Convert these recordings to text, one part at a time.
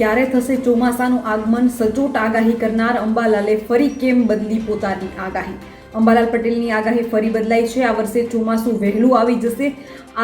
ક્યારે થશે ચોમાસાનું આગમન? સચોટ આગાહી કરનાર અંબાલાલે ફરી કેમ બદલી પોતાની આગાહી? અંબાલાલ પટેલની આગાહી ફરી બદલાઈ છે. આ વર્ષે ચોમાસું વહેલું આવી જશે.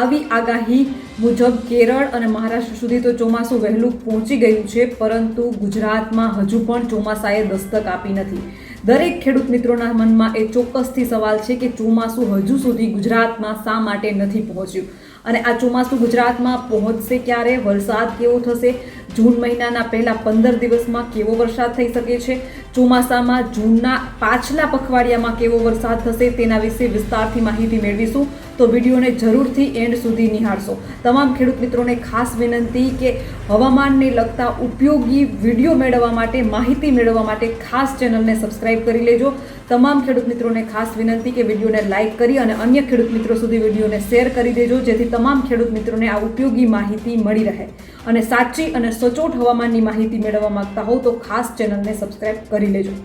આવી આગાહી મુજબ કેરળ અને મહારાષ્ટ્ર સુધી તો ચોમાસું વહેલું પહોંચી ગયું છે, પરંતુ ગુજરાતમાં હજુ પણ ચોમાસાએ દસ્તક આપી નથી. દરેક ખેડૂત મિત્રોના મનમાં એ ચોક્કસથી સવાલ છે કે ચોમાસું હજુ સુધી ગુજરાતમાં શા માટે નથી પહોંચ્યું? અને આ ચોમાસું ગુજરાતમાં પહોંચશે ક્યારે? વરસાદ કેવો થશે? જૂન મહિનાના પહેલા પંદર દિવસમાં કેવો વરસાદ થઈ શકે છે? ચોમાસામાં જૂનના પાછલા પખવાડિયામાં કેવો વરસાદ થશે તેના વિશે વિસ્તારથી માહિતી મેળવીશું. તો વિડીયોને જરૂરથી એન્ડ સુધી નિહાળશો. તમામ ખેડૂત મિત્રોને ખાસ વિનંતી કે હવામાનને લગતા ઉપયોગી વીડિયો મેળવવા માટે, માહિતી મેળવવા માટે ખાસ ચેનલને સબસ્ક્રાઇબ કરી લેજો. તમામ ખેડૂત મિત્રોને ખાસ વિનંતી કે વિડીયોને લાઇક કરી અને અન્ય ખેડૂત મિત્રો સુધી વિડીયોને શેર કરી દેજો, જેથી તમામ ખેડૂત મિત્રોને આ ઉપયોગી માહિતી મળી રહે. અને સાચી અને સચોટ હવામાનની માહિતી મેળવવા માંગતા હોવ તો ખાસ ચેનલને સબસ્ક્રાઇબ કરી લેજો.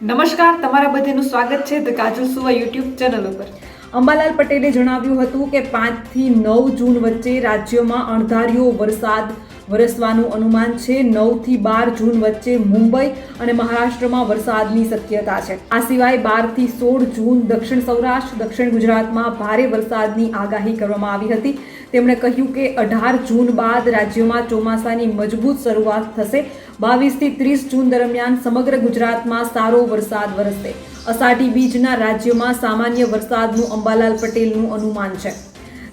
નમસ્કાર, તમારા બધાનું સ્વાગત છે ધ કાજલ સુવા યુટ્યુબ ચેનલ ઉપર. અંબાલાલ પટેલે જણાવ્યું હતું કે પાંચથી નવ જૂન વચ્ચે રાજ્યમાં અણધાર્યો વરસાદ વરસવાનું અનુમાન છે. નવથી બાર જૂન વચ્ચે મુંબઈ અને મહારાષ્ટ્રમાં વરસાદની શક્યતા છે. આ સિવાય બારથી સોળ જૂન દક્ષિણ સૌરાષ્ટ્ર, દક્ષિણ ગુજરાતમાં ભારે વરસાદની આગાહી કરવામાં આવી હતી. તેમણે કહ્યું કે અઢાર જૂન બાદ રાજ્યમાં ચોમાસાની મજબૂત શરૂઆત થશે. બાવીસથી ત્રીસ જૂન દરમિયાન સમગ્ર ગુજરાતમાં સારો વરસાદ વરસશે. અષાઢી બીજના રાજ્યમાં સામાન્ય વરસાદનું અંબાલાલ પટેલનું અનુમાન છે.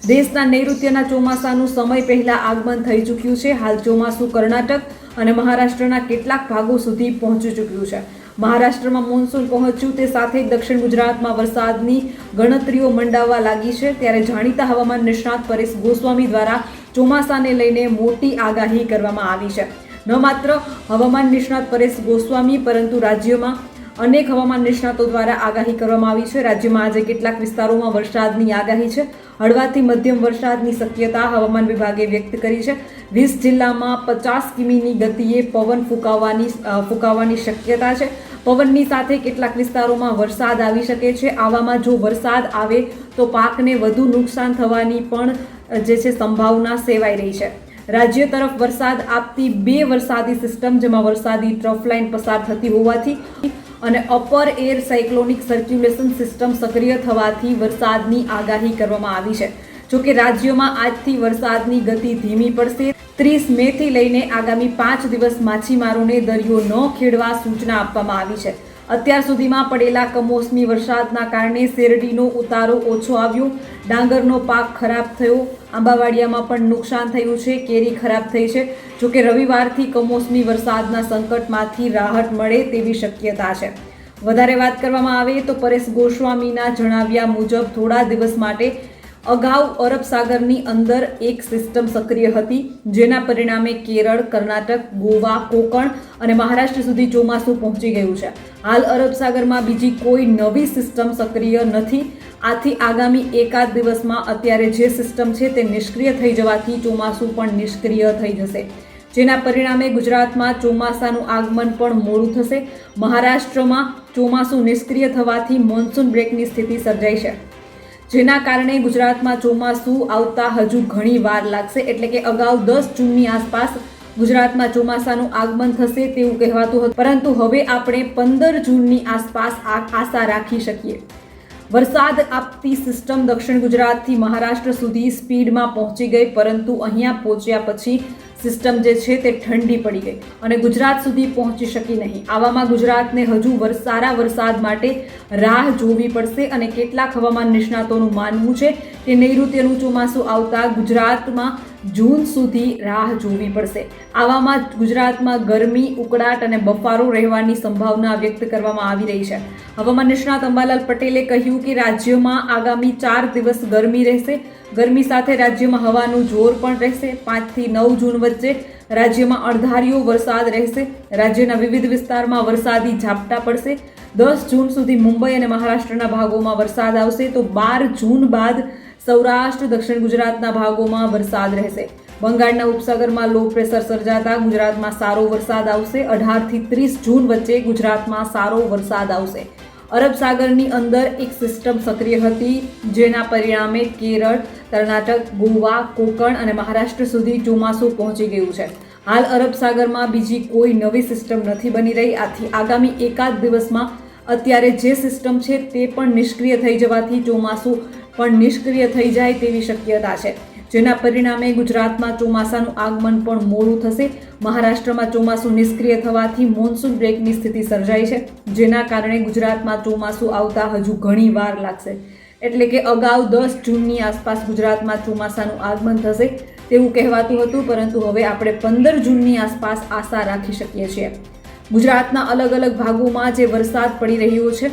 દેશના નૈઋત્યના ચોમાસાનું સમય પહેલા આગમન થઈ ચૂક્યું છે. હાલ ચોમાસું કર્ણાટક અને મહારાષ્ટ્રના કેટલાક ભાગો સુધી પહોંચી ચૂક્યું છે. મહારાષ્ટ્રમાં મોન્સૂન પહોંચ્યું તે સાથે દક્ષિણ ગુજરાતમાં વરસાદની ગણતરીઓ મંડાવવા લાગી છે. ત્યારે જાણીતા હવામાન નિષ્ણાત પરેશ ગોસ્વામી દ્વારા ચોમાસાને લઈને મોટી આગાહી કરવામાં આવી છે. ન માત્ર હવામાન નિષ્ણાત પરેશ ગોસ્વામી, પરંતુ રાજ્યમાં અનેક હવામાન નિષ્ણાતો દ્વારા આગાહી કરવામાં આવી છે. રાજ્યમાં આજે કેટલાક વિસ્તારોમાં વરસાદની આગાહી છે. હળવાથી મધ્યમ વરસાદની શક્યતા હવામાન વિભાગે વ્યક્ત કરી છે. વીસ જિલ્લામાં પચાસ કિમીની ગતિએ પવન ફૂંકાવાની ફૂંકાવાની શક્યતા છે. પવનની સાથે કેટલાક વિસ્તારોમાં વરસાદ આવી શકે છે. આવામાં જો વરસાદ આવે તો પાકને વધુ નુકસાન થવાની પણ જે છે સંભાવના સેવાઈ રહી છે. રાજ્ય તરફ વરસાદ આપતી બે વરસાદી સિસ્ટમ, જેમાં વરસાદી ટ્રફ લાઇન પસાર થતી હોવાથી અને upper air cyclonic circulation system સક્રિય થવાથી વરસાદની આગાહી કરવામાં આવી છે. જોકે રાજ્યમાં આજથી વરસાદની ગતિ ધીમી પડશે. ત્રીસ મેથી લઈને આગામી પાંચ દિવસ માછીમારોને દરિયો ન ખેડવા સૂચના આપવામાં આવી છે. અત્યાર સુધીમાં પડેલા કમોસમી વરસાદના કારણે શેરડીનો ઉતારો ઓછો આવ્યો. ડાંગરનો પાક ખરાબ થયો. આંબાવાડિયામાં પણ નુકસાન થયું છે. કેરી ખરાબ થઈ છે. જોકે રવિવારથી કમોસમી વરસાદના સંકટમાંથી રાહત મળે તેવી શક્યતા છે. વધારે વાત કરવામાં આવે તો પરેશ ગોસ્વામીના જણાવ્યા મુજબ થોડા દિવસ માટે અગાઉ અરબ સાગરની અંદર એક સિસ્ટમ સક્રિય હતી, જેના પરિણામે કેરળ, કર્ણાટક, ગોવા, કોકણ અને મહારાષ્ટ્ર સુધી ચોમાસું પહોંચી ગયું છે. હાલ અરબ સાગરમાં બીજી કોઈ નવી સિસ્ટમ સક્રિય નથી. આથી આગામી એકાદ દિવસમાં અત્યારે જે સિસ્ટમ છે તે નિષ્ક્રિય થઈ જવાથી ચોમાસું પણ નિષ્ક્રિય થઈ જશે. જેના પરિણામે ગુજરાતમાં ચોમાસાનું આગમન પણ મોડું થશે. મહારાષ્ટ્રમાં ચોમાસું નિષ્ક્રિય થવાથી મોન્સૂન બ્રેકની સ્થિતિ સર્જાઈ છે. જેના કારણે ગુજરાતમાં ચોમાસું આવતા હજુ ઘણી વાર લાગશે. એટલે કે અગાઉ દસ જૂનની આસપાસ ગુજરાતમાં ચોમાસાનું આગમન થશે તેવું કહેવાતું હતું. પરંતુ હવે આપણે પંદર જૂનની આસપાસ આ આશા રાખી શકીએ. વરસાદ આપતી સિસ્ટમ દક્ષિણ ગુજરાતથી મહારાષ્ટ્ર સુધી સ્પીડમાં પહોંચી ગઈ, પરંતુ અહીંયા પહોંચ્યા પછી સિસ્ટમ જે છે તે ઠંડી પડી ગઈ અને ગુજરાત સુધી પહોંચી શકી નહીં. આવામાં ગુજરાતને હજુ સારા વરસાદ માટે રાહ જોવી પડશે અને કેટલાક હવામાન નિષ્ણાતોનું માનવું છે કે નૈઋત્યનું ચોમાસું આવતા ગુજરાતમાં જૂન સુધી રાહ જોવી પડશે. આવામાં ગુજરાતમાં ગરમી, ઉકળાટ અને બફારો રહેવાની સંભાવના વ્યક્ત કરવામાં આવી રહી છે. હવામાન નિષ્ણાત અંબાલાલ પટેલે કહ્યું કે રાજ્યમાં આગામી ચાર દિવસ ગરમી રહેશે. ગરમી સાથે રાજ્યમાં હવાનું જોર પણ રહેશે. પાંચથી નવ જૂન વચ્ચે રાજ્યમાં અણધાર્યો વરસાદ રહેશે. રાજ્યના વિવિધ વિસ્તારમાં વરસાદી ઝાપટા પડશે. દસ જૂન સુધી મુંબઈ અને મહારાષ્ટ્રના ભાગોમાં વરસાદ આવશે તો બાર જૂન બાદ સૌરાષ્ટ્ર, દક્ષિણ ગુજરાતના ભાગોમાં વરસાદ રહેશે. બંગાળના ઉપસાગરમાં લો પ્રેશર સર્જાતા ગુજરાતમાં સારો વરસાદ આવશે. અઢારથી ત્રીસ જૂન વચ્ચે ગુજરાતમાં સારો વરસાદ આવશે. અરબ સાગરની અંદર એક સિસ્ટમ સક્રિય હતી, જેના પરિણામે કેરળ, કર્ણાટક, ગોવા, કોકણ અને મહારાષ્ટ્ર સુધી ચોમાસું પહોંચી ગયું છે. હાલ અરબ સાગરમાં બીજી કોઈ નવી સિસ્ટમ નથી બની રહી. આથી આગામી એકાદ દિવસમાં અત્યારે જે સિસ્ટમ છે તે પણ નિષ્ક્રિય થઈ જવાથી ચોમાસું પણ નિષ્ક્રિય થઈ જાય તેવી શક્યતા છે. જેના પરિણામે ગુજરાતમાં ચોમાસાનું આગમન પણ મોડું થશે. મહારાષ્ટ્રમાં ચોમાસું નિષ્ક્રિય થવાથી મોન્સૂન બ્રેકની સ્થિતિ સર્જાઈ છે, જેના કારણે ગુજરાતમાં ચોમાસું આવતા હજુ ઘણી વાર લાગશે. એટલે કે અગાઉ દસ જૂનની આસપાસ ગુજરાતમાં ચોમાસાનું આગમન થશે તેવું કહેવાતું હતું, પરંતુ હવે આપણે પંદર જૂનની આસપાસ આશા રાખી શકીએ છીએ. ગુજરાતના અલગ અલગ ભાગોમાં જે વરસાદ પડી રહ્યો છે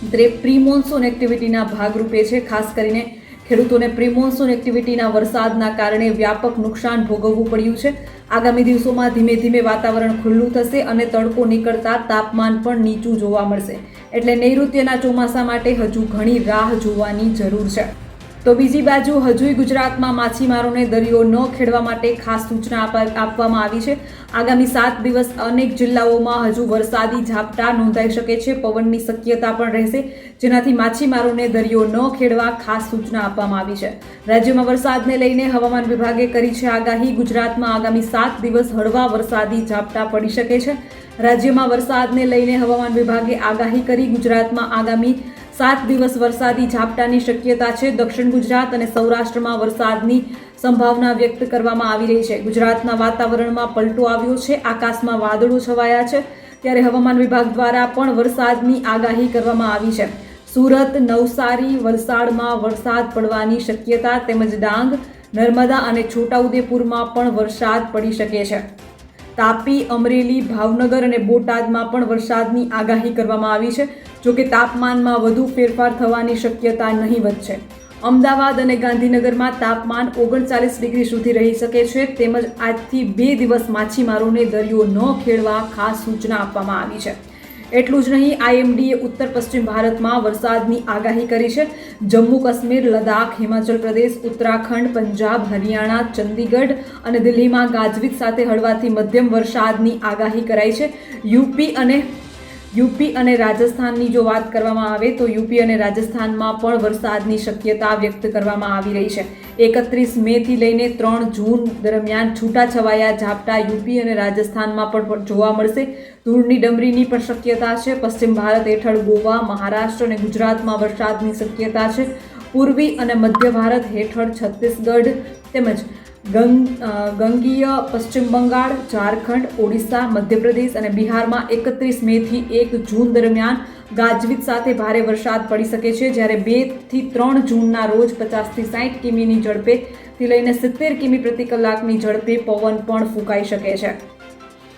પ્રી મોન્સૂન એક્ટિવિટીના ભાગરૂપે છે, ખાસ કરીને ખેડૂતોને પ્રી મોન્સૂન એક્ટિવિટીના વરસાદના કારણે વ્યાપક નુકસાન ભોગવવું પડ્યું છે. આગામી દિવસોમાં ધીમે ધીમે વાતાવરણ ખુલ્લું થશે અને તડકો નીકળતા તાપમાન પણ નીચું જોવા મળશે. એટલે નૈઋત્યના ચોમાસા માટે હજુ ઘણી રાહ જોવાની જરૂર છે. તો બીજી બાજુ હજુય ગુજરાતમાં માછીમારોને દરિયો ન ખેડવા માટે ખાસ સૂચના આપા- આપવામાં આવી છે. આગામી સાત દિવસ અનેક જિલ્લાઓમાં હજુ વરસાદી ઝાપટા નોંધાઈ શકે છે. પવનની શક્યતા પણ રહેશે, જેનાથી માછીમારોને દરિયો ન ખેડવા ખાસ સૂચના આપવામાં આવી છે. રાજ્યમાં વરસાદને લઈને હવામાન વિભાગે કરી છે આગાહી. ગુજરાતમાં આગામી સાત દિવસ હળવા વરસાદી ઝાપટા પડી શકે છે. રાજ્યમાં વરસાદને લઈને હવામાન વિભાગે આગાહી કરી. ગુજરાતમાં આગામી સાત દિવસ વરસાદી ઝાપટાની શક્યતા છે. દક્ષિણ ગુજરાત અને સૌરાષ્ટ્રમાં વરસાદની સંભાવના વ્યક્ત કરવામાં આવી રહી છે. ગુજરાતના વાતાવરણમાં પલટો આવ્યો છે. આકાશમાં વાદળો છવાયા છે. ત્યારે હવામાન વિભાગ દ્વારા પણ વરસાદની આગાહી કરવામાં આવી છે. સુરત, નવસારી વલસાડમાં વરસાદ પડવાની શક્યતા તેમજ ડાંગ, નર્મદા અને છોટાઉદેપુરમાં પણ વરસાદ પડી શકે છે. તાપી, અમરેલી, ભાવનગર અને બોટાદમાં પણ વરસાદની આગાહી કરવામાં આવી છે. જોકે તાપમાનમાં વધુ ફેરફાર થવાની શક્યતા નહીવત છે અમદાવાદ અને ગાંધીનગરમાં તાપમાન ઓગણચાલીસ ડિગ્રી સુધી રહી શકે છે, તેમજ આજથી બે દિવસ માછીમારોને દરિયો ન ખેડવા ખાસ સૂચના આપવામાં આવી છે. એટલું જ નહીં, આઈએમડીએ ઉત્તર પશ્ચિમ ભારતમાં વરસાદની આગાહી કરી છે. જમ્મુ કાશ્મીર લદાખ હિમાચલ પ્રદેશ, ઉત્તરાખંડ, પંજાબ, હરિયાણા, ચંદીગઢ અને દિલ્હીમાં ગાજવીજ સાથે હળવાથી મધ્યમ વરસાદની આગાહી કરાઈ છે. યુપી અને યુપી અને રાજસ્થાનની જો વાત કરવામાં આવે તો યુપી અને રાજસ્થાનમાં પણ વરસાદની શક્યતા વ્યક્ત કરવામાં આવી રહી છે. એકત્રીસ મેથી લઈને ત્રણ જૂન દરમિયાન છૂટાછવાયા ઝાપટા યુપી અને રાજસ્થાનમાં પણ જોવા મળશે. ધૂળની ડમરીની પણ શક્યતા છે. પશ્ચિમ ભારત હેઠળ ગોવા, મહારાષ્ટ્ર અને ગુજરાતમાં વરસાદની શક્યતા છે. પૂર્વી અને મધ્ય ભારત હેઠળ છત્તીસગઢ તેમજ ગંગીય પશ્ચિમ બંગાળ, ઝારખંડ, ઓડિશા, મધ્યપ્રદેશ અને બિહારમાં એકત્રીસ મેથી એક જૂન દરમિયાન ગાજવીજ સાથે ભારે વરસાદ પડી શકે છે. જ્યારે બેથી ત્રણ જૂનના રોજ પચાસથી સાઠ કિમીની ઝડપે થી લઈને સિત્તેર કિમી પ્રતિ કલાકની ઝડપે પવન પણ ફૂંકાઈ શકે છે.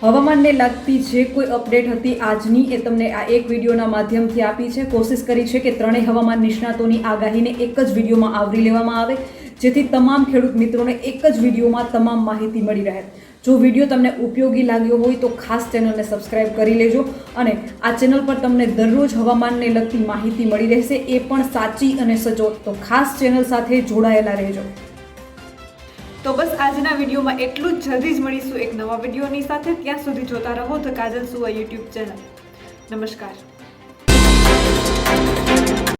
હવામાનને લગતી જે કોઈ અપડેટ હતી આજની એ તમને આ એક વિડીયોના માધ્યમથી આપી છે. કોશિશ કરી છે કે ત્રણેય હવામાન નિષ્ણાતોની આગાહીને એક જ વિડીયોમાં આવરી લેવામાં આવે. જેથી તમામ ખેડૂત મિત્રોને એક જ વિડીયોમાં તમામ માહિતી મળી રહે. જો વીડિયો તમને ઉપયોગી લાગ્યો હોય તો ખાસ ચેનલને સબસ્ક્રાઇબ કરી લેજો અને આ ચેનલ પર તમને દરરોજ હવામાનને લગતી માહિતી મળી રહેશે એ પણ સાચી અને સચોટ. તો ખાસ ચેનલ સાથે જોડાયેલા રહેજો. તો બસ આજના વિડીયોમાં એટલું જ. જલ્દી જ મળીશું એક નવા વિડીયોની સાથે. ત્યાં સુધી જોતા રહો ધ કાજલ સુવા યુટ્યુબ ચેનલ. નમસ્કાર.